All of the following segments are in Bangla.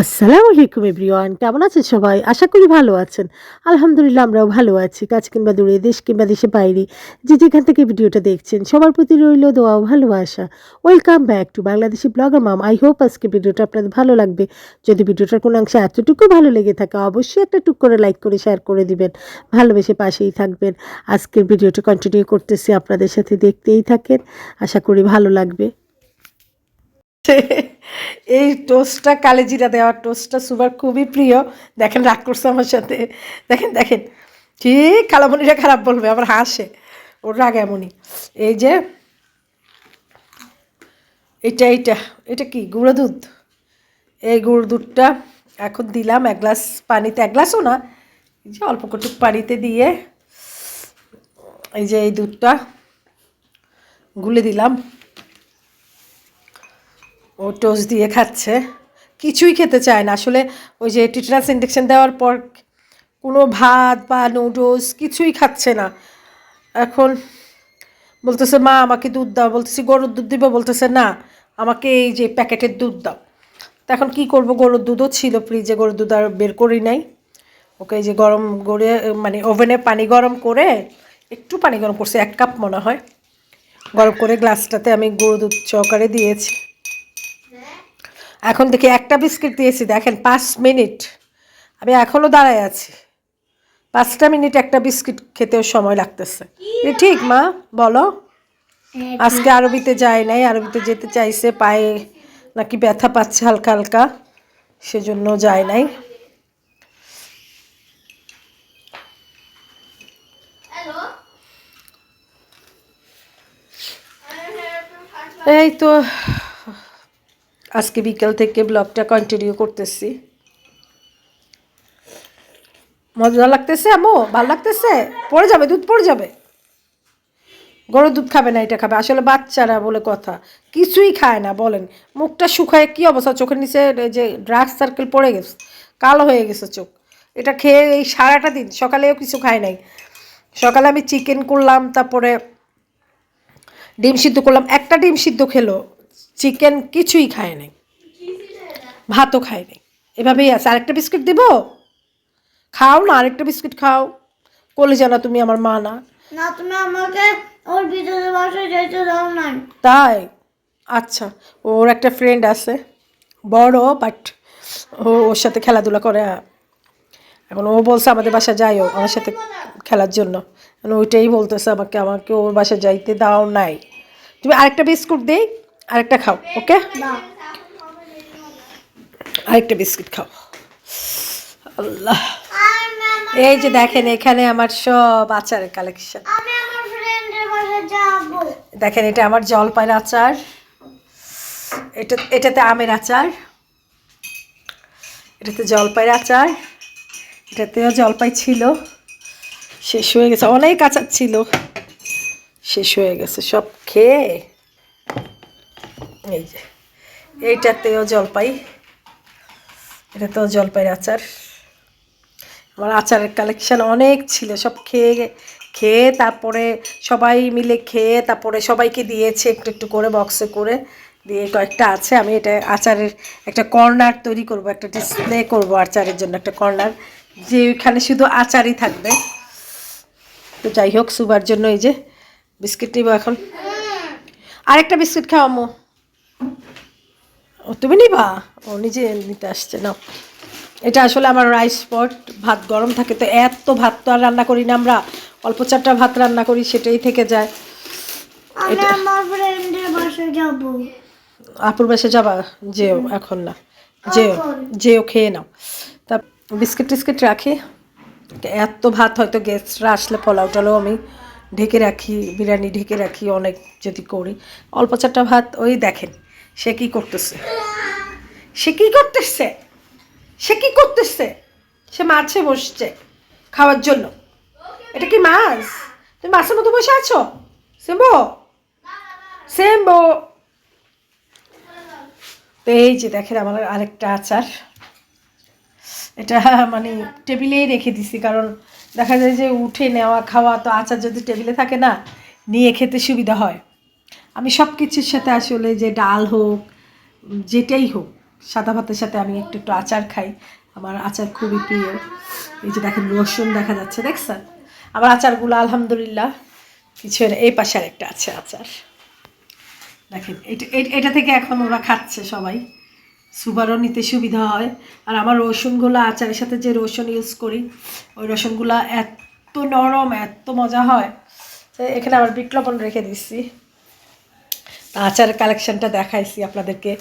আসসালামু আলাইকুম এভরিওয়ান, কেমন আছেন সবাই? আশা করি ভালো আছেন। আলহামদুলিল্লাহ আমরাও ভালো আছি কাজ কিংবা দূরে, দেশ কিংবা দেশে বাইরে। যে যেখান থেকে ভিডিওটা দেখছেন, সবার প্রতি রইল দোয়া ও ভালোবাসা। Welcome back to Bangladeshi blogger mum I hope আজকে ভিডিওটা আপনাদের ভালো লাগবে। যদি ভিডিওটার কোনো অংশে এতটুকু ভালো লেগে থাকে, অবশ্যই একটা টুক করে লাইক করে শেয়ার করে দিবেন। ভালোবেসে পাশেই থাকবেন। আজকের ভিডিওটা কন্টিনিউ করতেছি, আপনাদের সাথে দেখতেই থাকেন। আশা করি ভালো লাগবে। এই টোস্টটা কালে জিরা দেওয়া টোস্টটা সুবার খুবই প্রিয়। দেখেন রাগ করছে আমার সাথে। দেখেন দেখেন। ঠিক খালামণিরা খারাপ বলবে, আবার হাসে। ওর রাগ এমনই। এই যে, এটা এইটা এটা কি? গুঁড়ো দুধ? এই গুঁড়ো দুধটা এখন দিলাম এক গ্লাস পানিতে। এক গ্লাসও না, এই যে অল্প কটুক পানিতে দিয়ে এই যে এই দুধটা গুলে দিলাম। ও টোস্ট দিয়ে খাচ্ছে। কিছুই খেতে চায় না। আসলে ওই যে টিটনাস ইঞ্জেকশন দেওয়ার পর কোনো ভাত বা নুডলস কিছুই খাচ্ছে না। এখন বলতেছে, মা, আমাকে দুধ দাও। বলতেছি, গরুর দুধ দিব? বলতেছে, না, আমাকে এই যে প্যাকেটের দুধ দাও। তো এখন কী করব? গরুর দুধও ছিল ফ্রিজে, গরুর দুধ আর বের করি নাই। ওকে এই যে গরম করে মানে ওভেনে পানি গরম করে, একটু পানি গরম করছে, এক কাপ মনে হয়। গরম করে গ্লাসটাতে আমি গরুর দুধ চকারে দিয়েছি। এখন দেখি একটা বিস্কিট দিয়েছি দেখেন পাঁচ মিনিট। আমি এখনও দাঁড়ায় আছি। পাঁচটা মিনিট একটা বিস্কিট খেতেও সময় লাগতেছে। এ ঠিক মা? বলো। আজকে আরবিতে যায় নাই আরবিতে যেতে চাইছে পায়ে নাকি ব্যথা পাচ্ছে হালকা হালকা সেজন্য যায় নাই। এই তো আজকে বিকেল থেকে ব্লগটা কন্টিনিউ করতেছি। মজা লাগতেছে আমো ভালো লাগতেছে? পড়ে যাবে, দুধ পড়ে যাবে? গরুর দুধ খাবে না, এটা খাবে। আসলে বাচ্চারা বলে কথা, কিছুই খায় না, বলেন। মুখটা শুকায়, কি অবস্থা? চোখের নিচে যে ড্রাগ সার্কেল পড়ে গেছে, কালো হয়ে গেছে চোখ। এটা খেয়ে এই সারাটা দিন, সকালেও কিছু খায় নাই। সকালে আমি চিকেন করলাম, তারপরে ডিম সিদ্ধ করলাম, একটা ডিম সিদ্ধ খেলো। চিকেন কিছুই খায় নাই। ভাতও খায় নাই। এভাবেই আছে। আরেকটা বিস্কুট দেবো? খাও না আরেকটা বিস্কুট খাও। কলে জানা তুমি আমার মা না। না তুমি আমাকে ওর ভিতরে বাসায় দাও নাই। তাই? আচ্ছা ওর একটা ফ্রেন্ড আছে। বড় বাট ও ওর সাথে খেলাধুলা করে। এখন ও বলছে আমাদের বাসা যাই যাইও আমার সাথে খেলার জন্য। ওইটাই বলতেছে আমাকে আমাকে ওর বাসা যাইতে দাও নাই। তুমি আরেকটা বিস্কুট দেই। আরেকটা খাও, ওকে? আরেকটা বিস্কিট খাও। আল্লাহ। এই যে দেখেন, এখানে আমার সব আচারের কালেকশন দেখেন, এটা আমার জলপাইয়ের আচার। এটা, এটাতে আমের আচার। এটাতে জলপাইয়ের আচার। এটাতেও জলপাই ছিল। শেষ হয়ে গেছে। অনেক আচার ছিল। শেষ হয়ে গেছে। সব খেয়ে এই যে, এইটাতেও জলপাই, এটাতেও জলপাইয়ের আচার। আমার আচারের কালেকশান অনেক ছিল, সব খেয়ে খেয়ে তারপরে সবাই মিলে খেয়ে তারপরে সবাইকে দিয়েছে একটু একটু করে বক্সে করে, দিয়ে কয়েকটা আছে। আমি এটা আচারের একটা কর্নার তৈরি করব, একটা ডিসপ্লে করব আচারের জন্য একটা কর্নার যে ওইখানে শুধু আচারই থাকবে। তো যাই হোক, সুবার জন্য এই যে, বিস্কিট নিব এখন। আরেকটা বিস্কিট খাও ও তুমি নিবা? ও নিজে নিতে আসছে না এটা আসলে আমার রাইস পট ভাত গরম থাকে তো এত ভাত তো আর রান্না করি না আমরা। অল্প চারটা ভাত রান্না করি সেটাই থেকে যায়। যাব। আপুর বাসে যাবা? যেও এখন না। যেও যেও খেয়ে নাও। তা বিস্কিট টিস্কিট রাখি? এত ভাত হয়তো গেস্টরা আসলে পোলাও টালাও আমি ঢেকে রাখি বিরিয়ানি ঢেকে রাখি অনেক যদি করি। অল্প চারটা ভাত ওই দেখেন। সে কি করতেছে? সে কি করতেছে? সে কি করতেছে? সে মাছে বসছে খাওয়ার জন্য। এটা কি মাছ? তুমি মাছের মতো বসে আছো? সেম্বো? সেম্বো? তো এই যে দেখেন আমার আরেকটা আচার। এটা মানে টেবিলেই রেখে দিছি, কারণ দেখা যায় যে উঠে নেওয়া, খাওয়া তো আচার যদি টেবিলে থাকে না, নিয়ে খেতে সুবিধা হয়। আমি সব কিছুর সাথে আসলে যে ডাল হোক, যেটাই হোক, সাদা ভাতের সাথে আমি একটু একটু আচার খাই। আমার আচার খুবই প্রিয়। এই যে দেখেন, রসুন দেখা যাচ্ছে, দেখছেন? আমার আচারগুলো আলহামদুলিল্লাহ কিছু এই পাশে আরেকটা আছে আচার। দেখেন, এটা এটা থেকে এখন ওরা খাচ্ছে সবাই। সুবারও নিতে সুবিধা হয়। আর আমার রসুনগুলো, আচারের সাথে যে রসুন ইউজ করি, ওই রসুনগুলো এত নরম, এত মজা হয়। এখানে আবার বিক্লবন রেখে দিচ্ছি। আচারের কালেকশনটা দেখাইছি আপনাদেরকে।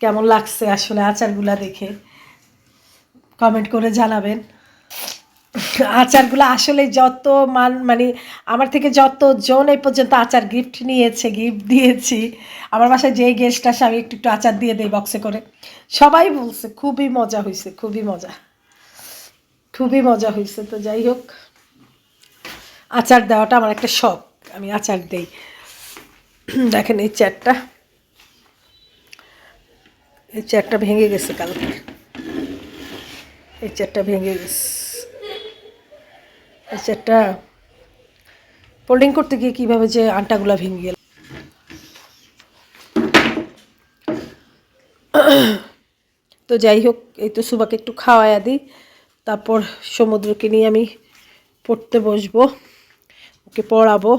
কেমন লাগছে আসলে আচারগুলা দেখে? কমেন্ট করে জানাবেন। আচারগুলো আসলে যত মান মানে আমার থেকে যত জন এই পর্যন্ত আচার গিফট নিয়েছে গিফট দিয়েছি, আমার বাসায় যেই গেস্ট আসে, আমি একটু একটু আচার দিয়ে দিই বক্সে করে। সবাই বলছে, খুবই মজা হয়েছে খুবই মজা। খুবই মজা হয়েছে তো যাই হোক। আচার দেওয়াটা আমার একটা শখ, আমি আচার দেই। দেখেন এই চেয়ারটা এই চেয়ারটা ভেঙে গেছে কালকে। এই চেয়ারটা ভেঙে গেছে। এই চেয়ারটা ফোল্ডিং করতে গিয়ে কীভাবে যে আন্টাগুলা ভেঙে গেল। তো যাই হোক, এই তো সুবাকে একটু খাওয়ায়া দিই। তারপর সমুদ্রকে নিয়ে আমি পড়তে বসবো। ওকে পড়াবো।